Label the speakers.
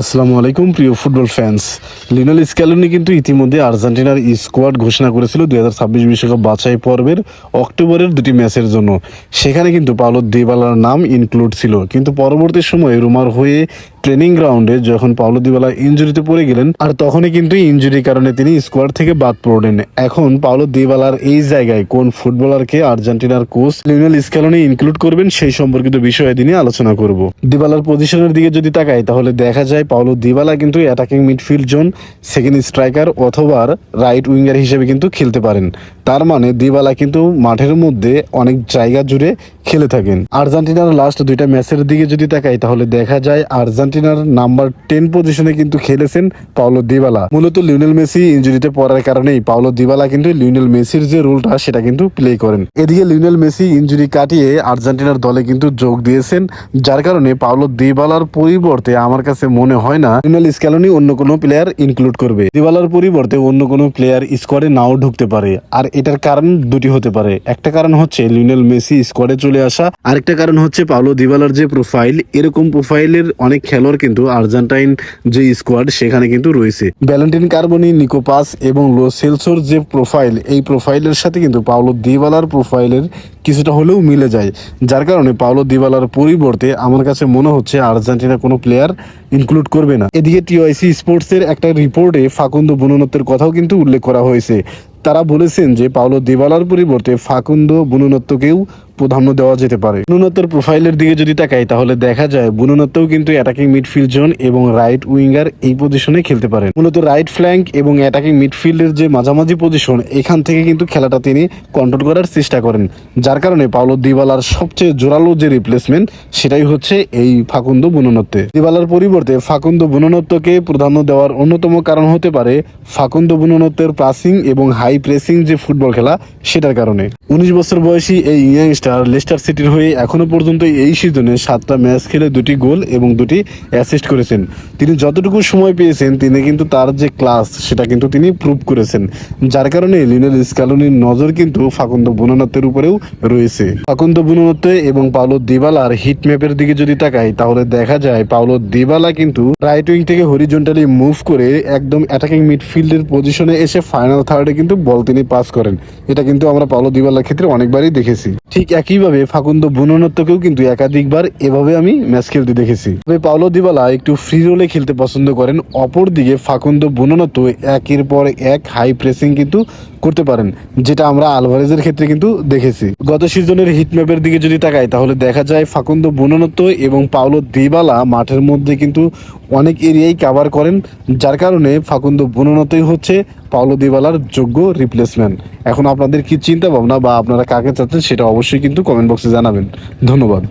Speaker 1: আসসালামু আলাইকুম, প্রিয় ফুটবল ফ্যান্স লিনাল স্ক্যালোনি কিন্তু ইতিমধ্যে আর্জেন্টিনার স্কোয়াড ঘোষণা করেছিল দুই হাজার ছাব্বিশ বিশ্বকাপ বাছাই পর্বের অক্টোবরের দুটি ম্যাচের জন্য। সেখানে কিন্তু পাওলো দেবালার নাম ইনক্লুড ছিল। কিন্তু পরবর্তী সময়ে রুমার হয়ে ট্রেনিং গ্রাউন্ডে যখন পাওলো দিবালা ইঞ্জুরিতে পড়ে গেলেন, আর তখনই কিন্তু ইঞ্জুরির কারণে তিনি স্কোয়াড থেকে বাদ পড়লেন। এখন পাওলো দিবালার এই জায়গায় কোন ফুটবলারকে আর্জেন্টিনার কোচ লিওনেল স্ক্যালোনি ইনক্লুড করবেন সেই সম্পর্কিত বিষয়ে তিনি আলোচনা করব। দিবালার পজিশনের দিকে যদি তাকাই, তাহলে দেখা যায় পাওলো দিবালা কিন্তু attacking midfield zone second striker অথবা রাইট উইঙ্গার হিসেবে কিন্তু খেলতে পারেন। তার মানে দিবালা কিন্তু মাঠের মধ্যে অনেক জায়গা জুড়ে খেলে থাকেন। আর্জেন্টিনার লাস্ট দুইটা ম্যাচের দিকে যদি তাকাই, তাহলে দেখা যায় আর্জেন্টিনার নাম্বার টেন পজিশনে কিন্তু খেলেছেন পাওলো দিবালা। মূলত লিওনেল মেসি ইঞ্জুরিতে পড়ার কারণেই পাওলো দিবালা কিন্তু লিওনেল মেসির যে রোলটা, সেটা কিন্তু প্লে করেন। এদিকে লিওনেল মেসি ইঞ্জুরি কাটিয়ে আর্জেন্টিনার দলে কিন্তু যোগ দিয়েছেন, যার কারণে পাওলো দিবালার পরিবর্তে আমার কাছে মনে হয় না লিওনেল স্ক্যালোনি অন্য কোনো প্লেয়ার ইনক্লুড করবে। দিবালার পরিবর্তে অন্য কোনো প্লেয়ার স্কোয়াডে নাও ঢুকতে পারে। আর এটার কারণ দুটি হতে পারে। একটা কারণ হচ্ছে লিওনেল মেসি স্কোয়াডে চলে আসা। আরেকটা কারণ হচ্ছে পাওলো দিবালার যে প্রোফাইল এরকম প্রোফাইলের অনেক খেলোয়াড় কিন্তু আর্জেন্টাইন যে স্কোয়াড সেখানে কিন্তু রয়েছে। ভ্যালেন্টিন কার্বনি নিকোপাস এবং লো সেলসোর যে প্রোফাইল এই প্রোফাইলের সাথে কিন্তু পাওলো দিবালার প্রোফাইলের কিছুটা হলেও মিলে যায়। যার কারণে পাওলো দিবালার পরিবর্তে আমার কাছে মনে হচ্ছে আর্জেন্টিনা কোনো প্লেয়ার ইনক্লুড করবে না। এদিকে টিওআইসি স্পোর্টসের একটা রিপোর্টে ফাকুন্দ বুননত্বের কথাও কিন্তু উল্লেখ করা হয়েছে। তারা বলেছেন যে পাওলো দিবালার পরিবর্তে ফাকুন্দ বুননত্বকেও প্রাধান্য দেওয়া যেতে পারে। বুননত্বের প্রোফাইলের দিকে যদি তাকাই, তাহলে দেখা যায় বুননত্বও কিন্তু অ্যাটাকিং মিডফিল্ড জোন এবং রাইট উইঙ্গার এই পজিশনে খেলতে পারেন। মূলত রাইট ফ্ল্যাঙ্ক এবং অ্যাটাকিং মিডফিল্ডের যে মাঝামাঝি পজিশন এখান থেকে কিন্তু খেলাটা তিনি কন্ট্রোল করার চেষ্টা করেন। যার কারণে পাওলো দিবালার সবচেয়ে জোরালো যে রিপ্লেসমেন্ট সেটাই হচ্ছে এই ফাকুন্দ বুননত্বে দিবালার পরিবর্তে ফাকুন্দ বুননত্বকে প্রাধান্য দেওয়ার অন্যতম কারণ হতে পারে ফাকুন্দ বুননত্বের পাসিং এবং হাই প্রেসিং যে ফুটবল খেলা, সেটার কারণে। উনিশ বছর বয়সী এই ইয়াংস্টার লেস্টার সিটির হয়ে এখনও পর্যন্ত এই সিজনে সাতটা ম্যাচ খেলে দুটি গোল এবং দুটি অ্যাসিস্ট করেছেন। তিনি যতটুকু সময় পেয়েছেন, তিনি কিন্তু তার যে ক্লাস সেটা কিন্তু তিনি প্রুভ করেছেন। যার কারণে লিনেল স্ক্যালোনির নজর কিন্তু ফাকুন্দ বুননত্বের উপরেও রয়েছে। ফাকুন্দ বুননত্ব এবং পাওলো দিবালার হিট ম্যাপের দিকে যদি তাকাই, তাহলে দেখা যায় পাওলো দিবালা কিন্তু রাইট উইং থেকে হরিজন্টালি মুভ করে একদম অ্যাটাকিং মিডফিল্ডের পজিশনে এসে ফাইনাল থার্ডে কিন্তু বল তিনি পাস করেন। এটা কিন্তু আমরা পাওলো দিবালার ক্ষেত্রে অনেকবারই দেখেছি। ঠিক একইভাবে ফাকুন্দ বুননত্বকেও কিন্তু একাধিকবার এভাবে আমি ম্যাচ খেলতে দেখেছি। তবে পাওলো দিবালা একটু ফ্রি রোলে খেলতে পছন্দ করেন, অপরদিকে ফাকুন্দ বুননত্ব একের পর এক হাই প্রেসিং কিন্তু করতে পারেন, যেটা আমরা আলভারেজের ক্ষেত্রে কিন্তু দেখেছি। গত সিজনের হিটম্যাপের দিকে যদি তাকাই, তাহলে দেখা যায় ফাকুন্দ বুননত্ব এবং পাওলো দিবালা মাঠের মধ্যে কিন্তু অনেক এরিয়াই কাভার করেন, যার কারণে ফাকুন্দ বুননতই হচ্ছে পাওলো দিবালার যোগ্য রিপ্লেসমেন্ট এখন আপনাদের কি চিন্তা ভাবনা বা আপনারা কাকে চাচ্ছেন সেটা অবশ্যই কিন্তু কমেন্ট বক্সে জানাবেন। ধন্যবাদ।